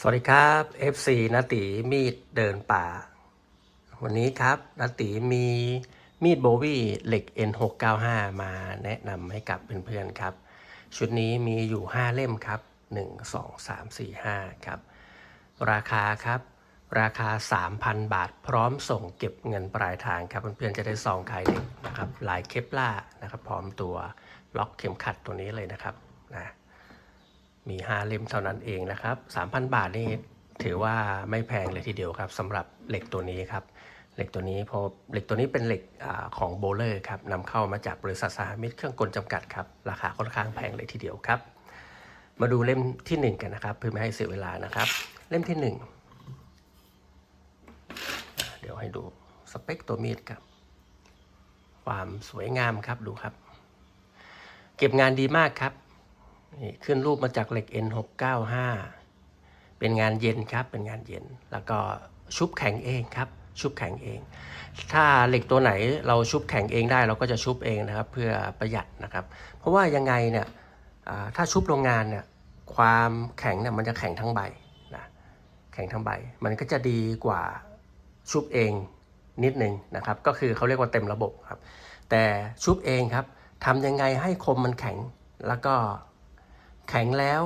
สวัสดีครับ FC นาตีมีดเดินป่า วันนี้ครับนาตีมีมีดโบวี่เหล็ก N695 มาแนะนำให้กับเพื่อนๆครับ ชุดนี้มีอยู่ 5 เล่มครับ 1 2 3 4 5 ครับ ราคาครับ ราคา 3,000 บาท พร้อมส่งเก็บเงินปลายทางครับ เพื่อนๆจะได้ซองขายเหล็กนะครับลายเคปล่านะครับ พร้อมตัวล็อกเข็มขัดตัวนี้เลยนะครับ มี5เล่มเท่านั้นเองนะครับ 3,000 บาทนี่ถือว่าไม่แพงเลยทีเดียวครับสำหรับเหล็กตัวนี้ครับเหล็กตัวนี้พอเหล็กตัวนี้เป็นเหล็กอของโบเลอร์ครับนำเข้ามาจากบริษัทสหมิตรเครื่องกลจำกัดครับราคาค่อนข้างแพงเลยทีเดียวครับ มาดูเล่มทีหนึ่1 กันนะครับ เพื่อไม่ให้เสียเวลานะครับ เล่มที่ 1 เดี๋ยวให้ดูสเปคตัวมีดครับ ความสวยงามครับดูครับ เก็บงานดีมากครับ นี่ขึ้นรูปมาจากเหล็ก N695 เป็นงานเย็นครับ เป็นงานเย็น แล้วก็ชุบแข็งเองครับ ชุบแข็งเอง ถ้าเหล็กตัวไหนเราชุบแข็งเองได้เราก็จะชุบเองนะครับ เพื่อประหยัดนะครับ เพราะว่ายังไงเนี่ยถ้าชุบโรงงานเนี่ยความแข็งเนี่ยมันจะแข็งทั้งใบนะแข็งทั้งใบ มันก็จะดีกว่าชุบเองนิดนึงนะครับ ก็คือเขาเรียกว่าเต็มระบบครับ แต่ชุบเองครับทำยังไงให้คมมันแข็งแล้วก็ แข็งแล้ว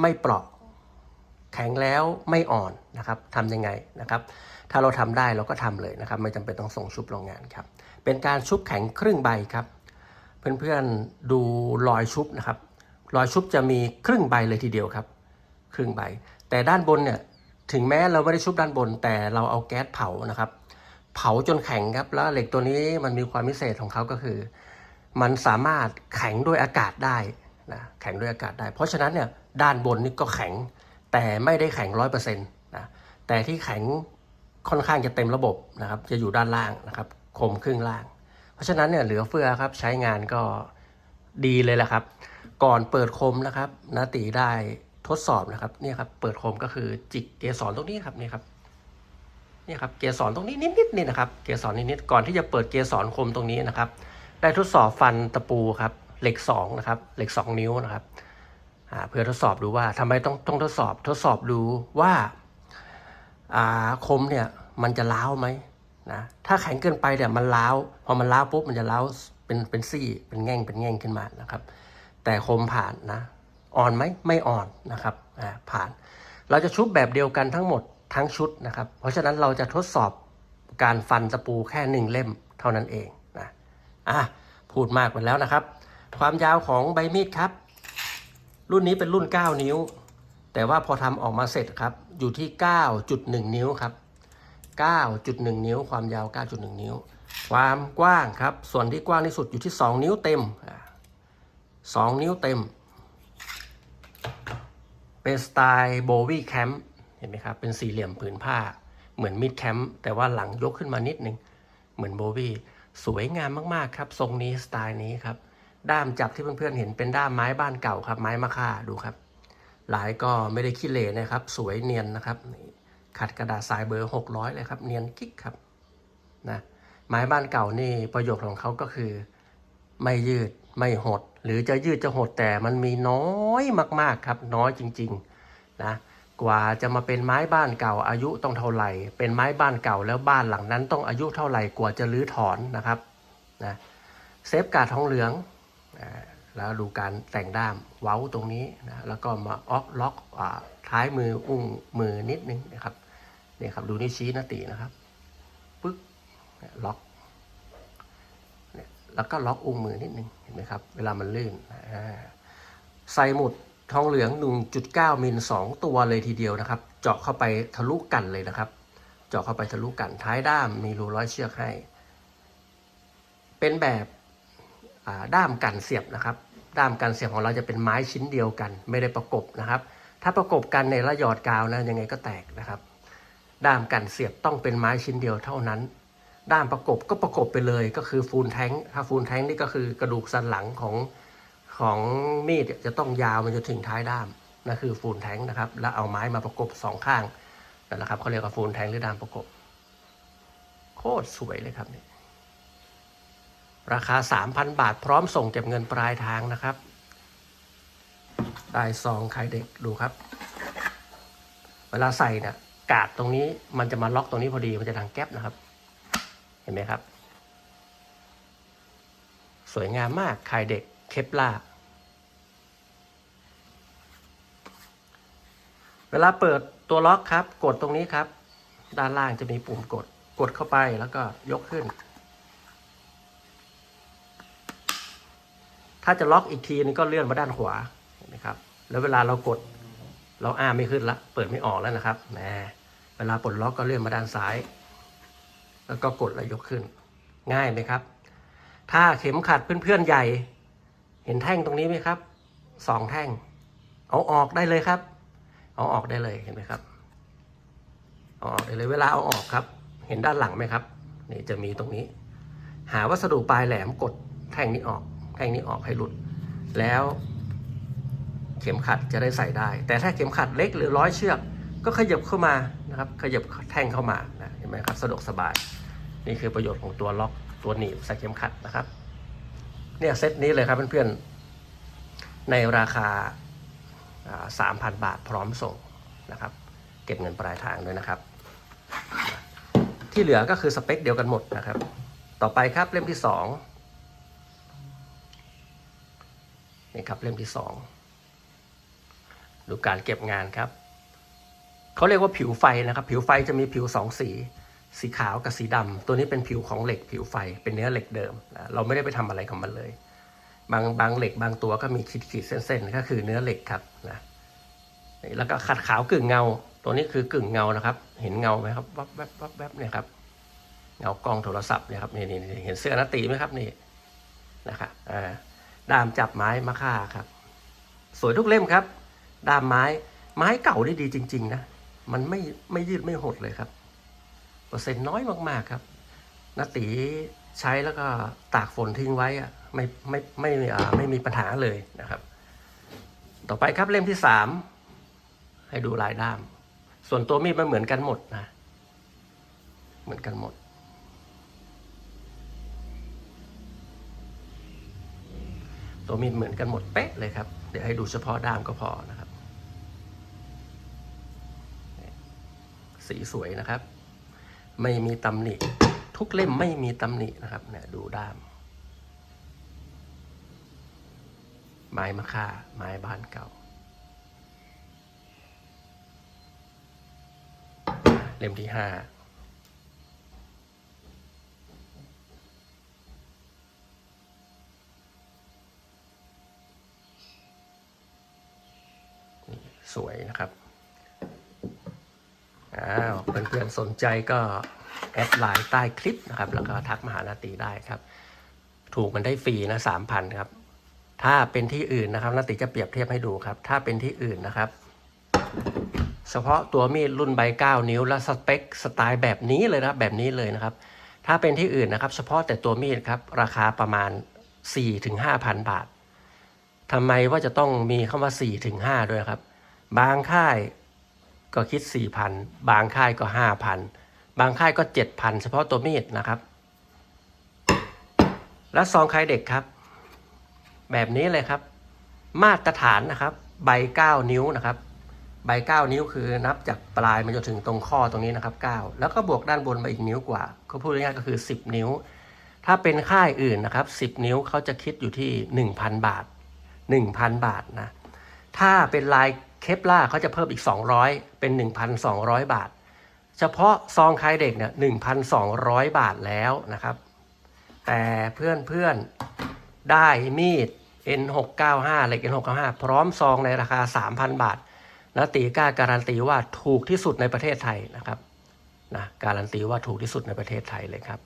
ไม่เปราะ แข็งแล้วไม่อ่อนนะครับทำยังไงนะครับ ถ้าเราทำได้เราก็ทำเลยนะครับ ไม่จำเป็นต้องส่งชุบโรงงานครับ เป็นการชุบแข็งครึ่งใบครับ เพื่อนๆดูรอยชุบนะครับ รอยชุบจะมีครึ่งใบเลยทีเดียวครับ ครึ่งใบ แต่ด้านบนเนี่ยถึงแม้เราไม่ได้ชุบด้านบน แต่เราเอาแก๊สเผานะครับ เผาจนแข็งครับ แล้วเหล็กตัวนี้มันมีความพิเศษของเขาก็คือ มันสามารถแข็งด้วยอากาศได้ นะแข็งด้วยอากาศได้ เพราะฉะนั้นเนี่ยด้านบนนี่ก็แข็งแต่ไม่ได้แข็งร้อยเปอร์เซ็นต์นะแต่ที่แข็งค่อนข้างจะเต็มระบบนะครับ จะอยู่ด้านล่างนะครับคมครึ่งล่าง เพราะฉะนั้นเนี่ยเหลือเฟือครับใช้งานก็ดีเลยแหละครับ ก่อนเปิดคมนะครับนาตีได้ทดสอบนะครับเนี่ยครับเปิดคมก็คือจิกเกสรตรงนี้ครับนี่ครับเนี่ยครับเกสรตรงนี้นิดๆนี่นะครับ เกสรนิดๆก่อนที่จะเปิดเกสรคมตรงนี้นะครับ ได้ทดสอบฟันตะปูครับ เหล็กสองนะครับเหล็กสองนิ้วนะครับเพื่อทดสอบดูว่าทำไมต้องต้องทดสอบทดสอบดูว่าคมเนี่ยมันจะล้าวไหมนะถ้าแข็งเกินไปเนี่ยมันล้าวพอมันล้าวปุ๊บมันจะล้าวเป็นเป็นซี่เป็นแง่งเป็นแง่งขึ้นมานะครับ แต่คมผ่านนะอ่อนไหมไม่อ่อนนะครับอ่าผ่าน เราจะชุบแบบเดียวกันทั้งหมดทั้งชุดนะครับ เพราะฉะนั้นเราจะทดสอบการฟันตะปูแค่หนึ่งเล่มเท่านั้นเองนะอะพูดมากไปแล้วนะครับ ความยาวของใบมีดครับ รุ่นนี้เป็นรุ่น 9 นิ้ว แต่ว่าพอทำออกมาเสร็จครับ อยู่ที่ 9.1 นิ้วครับ 9.1 นิ้ว ความยาว 9.1 นิ้ว ความกว้างครับ ส่วนที่กว้างที่สุดอยู่ที่ 2 นิ้วเต็มอ่า2นิ้วเต็ม เป็นสไตล์โบวี่แคมป์เห็นไหมครับ เป็นสี่เหลี่ยมผืนผ้า เหมือนมิดแคมป์แต่ว่าหลังยกขึ้นมานิดนึง เหมือนโบวี่ สวยงามมาก ๆ ครับ ทรงนี้สไตล์นี้ครับ ด้ามจับที่เพื่อนๆเห็นเป็นด้ามไม้บ้านเก่าครับ ไม้มะค่าดูครับ หลายก็ไม่ได้ขี้เหร่นะครับ สวยเนียนนะครับขัดกระดาษทรายเบอร์ 600 เลยครับ เนียนกิ๊กครับนะไม้บ้านเก่านี่ประโยชน์ของเขาก็คือ ไม่ยืดไม่หด หรือจะยืดจะหดแต่มันมีน้อยมากๆครับ น้อยจริงๆนะกว่าจะมาเป็นไม้บ้านเก่าอายุต้องเท่าไหร่ เป็นไม้บ้านเก่าแล้วบ้านหลังนั้นต้องอายุเท่าไหร่กว่าจะรื้อถอนนะครับนะเซฟการ์ดทองเหลือง แล้วดูการแต่งด้ามเว้าตรงนี้นะแล้วก็มาออกล็อกอท้ายมืออุ้งมือนิดนึงนะครับเนี่ยครับดูนิ้วชี้นาตีนะครับปึ๊กเนี่ยล็อกแล้วก็ล็อกอุ้งมือนิดนึงเห็นไหมครับเวลามันลื่นใส่หมุดทองเหลือง 1.9มิล2 ตัวเลยทีเดียวนะครับ เจาะเข้าไปทะลุกันเลยนะครับ เจาะเข้าไปทะลุกันท้ายด้ามมีรูร้อยเชือกให้ เป็นแบบ ด้ามกันเสียบนะครับ ด้ามกันเสียบของเราจะเป็นไม้ชิ้นเดียวกัน ไม่ได้ประกบนะครับ ถ้าประกบกันในระยอดกาวนะยังไงก็แตกนะครับ ด้ามกันเสียบต้องเป็นไม้ชิ้นเดียวเท่านั้น ด้ามประกบก็ประกบไปเลยก็คือฟูลแท้งถ้าฟูลแท้งนี่ก็คือกระดูกสันหลังของของมีดจะต้องยาวมันจะถึงท้ายด้ามนั่นคือฟูลแท้งนะครับ แล้วเอาไม้มาประกบสองข้างนั่นแหละครับเขาเรียกว่าฟูลแท้งหรือด้ามประกบ โคตรสวยเลยครับเนี่ย ราคา 3,000 บาทพร้อมส่งเก็บเงินปลายทางนะครับ ได้ซองไข่เด็กดูครับ เวลาใส่เนี่ยกาดตรงนี้มันจะมาล็อกตรงนี้พอดีมันจะดังแก๊บนะครับ เห็นไหมครับ สวยงามมากคายเด็กเคปล่าเวลาเปิดตัวล็อกครับ กดตรงนี้ครับ ด้านล่างจะมีปุ่มกดกดเข้าไปแล้วก็ยกขึ้น ถ้าจะล็อกอีกทีนึงก็เลื่อนมาด้านขวาเห็นไหมครับ แล้วเวลาเรากดเราอ้าไม่ขึ้นละ เปิดไม่ออกแล้วนะครับแหมเวลาปลดล็อกก็เลื่อนมาด้านซ้าย แล้วก็กดแล้วยกขึ้น ง่ายไหมครับ ถ้าเข็มขัดเพื่อนๆใหญ่ เห็นแท่งตรงนี้ไหมครับสองแท่ง เอาออกได้เลยครับ เอาออกได้เลยเห็นไหมครับเอาออกได้เลยเวลาเอาออกครับ เห็นด้านหลังไหมครับนี่จะมีตรงนี้ หาวัสดุปลายแหลมกดแท่งนี้ออก ท่งนี้ออกให้หลุด แล้วเข็มขัดจะได้ใส่ได้ แต่ถ้าเข็มขัดเล็กหรือร้อยเชือก ก็ขยับเข้ามานะครับขยับแท่งเข้ามานะเห็นไหมครับสะดวกสบาย นี่คือประโยชน์ของตัวล็อกตัวหนีบใส่เข็มขัดนะครับเนี่ยเซตนี้เลยครับเพื่อนๆในราคาสามพันบาทพร้อมส่งนะครับ เก็บเงินปลายทางด้วยนะครับ ที่เหลือก็คือสเปคเดียวกันหมดนะครับ ต่อไปครับเล่มที่ 2 นี่ครับเล่มที่สองดูการเก็บงานครับ เขาเรียกว่าผิวไฟนะครับ ผิวไฟจะมีผิวสองสี สีขาวกับสีดำตัวนี้เป็นผิวของเหล็กผิวไฟเป็นเนื้อเหล็กเดิม เราไม่ได้ไปทำอะไรกับมันเลย บางบางเหล็กบางตัวก็มีขีดขีดเส้นๆ ก็คือเนื้อเหล็กครับนะนี่แล้วก็ขัดขาวกึ่งเงา ตัวนี้คือกึ่งเงานะครับ เห็นเงาไหมครับวับแวบวับแวบเนี่ยครับเงากล้องโทรศัพท์เนี่ยครับนี่นี่นี่เห็นเสื้อนาตีไหมครับนี่นะครับอ่า ดามจับไม้มะค่าครับ สวยทุกเล่มครับ ดามไม้ไม้เก่าได้ดีจริง ๆ นะ มันไม่ไม่ยืดไม่หดเลยครับ เปอร์เซ็นต์น้อยมากๆครับนาตีใช้แล้วก็ตากฝนทิ้งไว้อะไม่ไม่ไม่ไม่อ่าไม่มีปัญหาเลยนะครับ ต่อไปครับเล่มที่สามให้ดูลายด้าม ส่วนตัวมีดมันเหมือนกันหมดนะ เหมือนกันหมด ตัวมีดเหมือนกันหมดเป๊ะเลยครับ เดี๋ยวให้ดูเฉพาะด้ามก็พอนะครับ สีสวยนะครับ ไม่มีตำหนิ ทุกเล่มไม่มีตำหนินะครับเนี่ยดูด้าม ไม้มะค่า ไม้บ้านเก่า เล่มที่ห้า สวยนะครับอ้าวเพื่อนๆสนใจก็แอดไลน์ใต้คลิปนะครับ แล้วก็ทักมาหานาตีได้ครับ ถูกมันได้ฟรีนะสามพันครับ ถ้าเป็นที่อื่นนะครับนาตีจะเปรียบเทียบให้ดูครับ ถ้าเป็นที่อื่นนะครับ เฉพาะตัวมีดรุ่นใบ9นิ้วและสเปคสไตล์แบบนี้เลยนะครับแบบนี้เลยนะครับ ถ้าเป็นที่อื่นนะครับ เฉพาะแต่ตัวมีดครับ ราคาประมาณ 4-5,000 บาททำไมว่าจะต้องมีคำว่า 4-5 ด้วยครับ บางค่ายก็คิด 4,000 บางค่ายก็ 5,000 บางค่ายก็ 7,000 เฉพาะตัวมีดนะครับ และซองคายเด็กครับ แบบนี้เลยครับ มาตรฐานนะครับ ใบ 9 นิ้วนะครับ ใบ 9 นิ้วคือนับจากปลายมันจนถึงตรงข้อตรงนี้นะครับ 9 แล้วก็บวกด้านบนมาอีกนิ้วกว่า ก็พูดง่ายๆก็คือ 10 นิ้ว ถ้าเป็นค่ายอื่นนะครับ 10 นิ้วเขาจะคิดอยู่ที่ 1,000 บาท 1,000 บาทนะ ถ้าเป็นลาย เคปล่าเขาจะเพิ่มอีก 200 เป็น 1,200 บาท เฉพาะซองคายเด็กเนี่ย1,200 บาทแล้วนะครับ แต่เพื่อนเพื่อนๆได้มีด N695 เหล็ก N695 พร้อมซองในราคา 3,000 บาทนะตีกล้าการันตีว่าถูกที่สุดในประเทศไทยนะครับนะการันตีว่าถูกที่สุดในประเทศไทยเลยครับ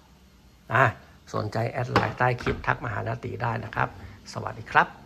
อะสนใจแอดไลน์ใต้คลิปทักมาหานาตีได้นะครับ สวัสดีครับ